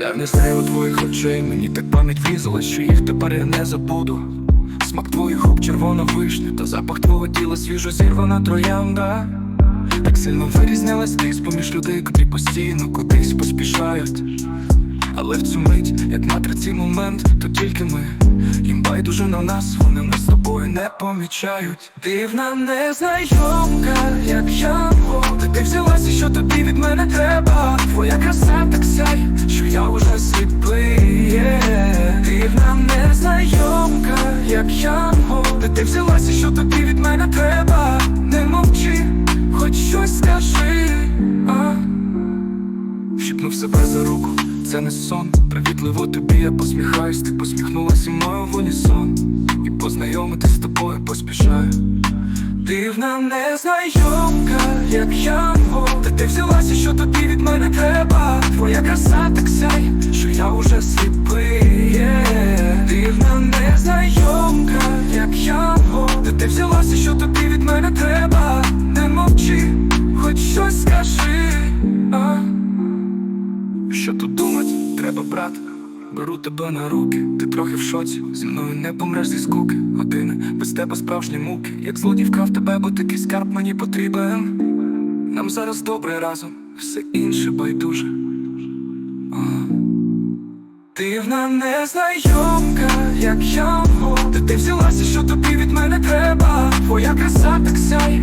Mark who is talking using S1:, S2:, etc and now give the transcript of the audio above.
S1: Я не знаю твоїх очей, мені так пам'ять врізала, що їх тепер я не забуду. Смак твоїх губ червона вишня, та запах твого тіла свіжо зірвана троянда. Так сильно вирізнялась ти з-поміж людей, котрі постійно кудись поспішають. Але в цю мить, як матриці момент, то тільки ми їм байдуже на нас, вони нас з тобою не помічають. Дивна незнайомка, як я ти взялася, що тобі мене треба? Твоя краса так сяй, що я уже сліпий. yeah. Дивна незнайомка, як я Де ти взялася, що тобі від мене треба? Не мовчи, хоч щось скажи. А? Щипнув себе за руку, це не сон. Привітливо тобі я посміхаюсь, ти посміхнулася мною в унісон І познайомитись з тобою поспішаю. Дивна незнайомка, як я ти взялася, що тобі від мене треба? Твоя краса так сяй, що я уже сліпий. yeah. Дивна незнайомка, як я Де ти взялася, що тобі від мене треба? Не мовчи, хоч щось скажи. А? Що тут думать, треба брат Беру тебе на руки, ти трохи в шоці Зі мною не помреш зі скуки Години, без тебе справжні муки Як злодій вкрав тебе, бо такий скарб мені потрібен Нам зараз добре разом, все інше байдуже. Ага. Дивна незнайомка, як я. Де ти взялася, що тобі від мене треба. Твоя краса так сяй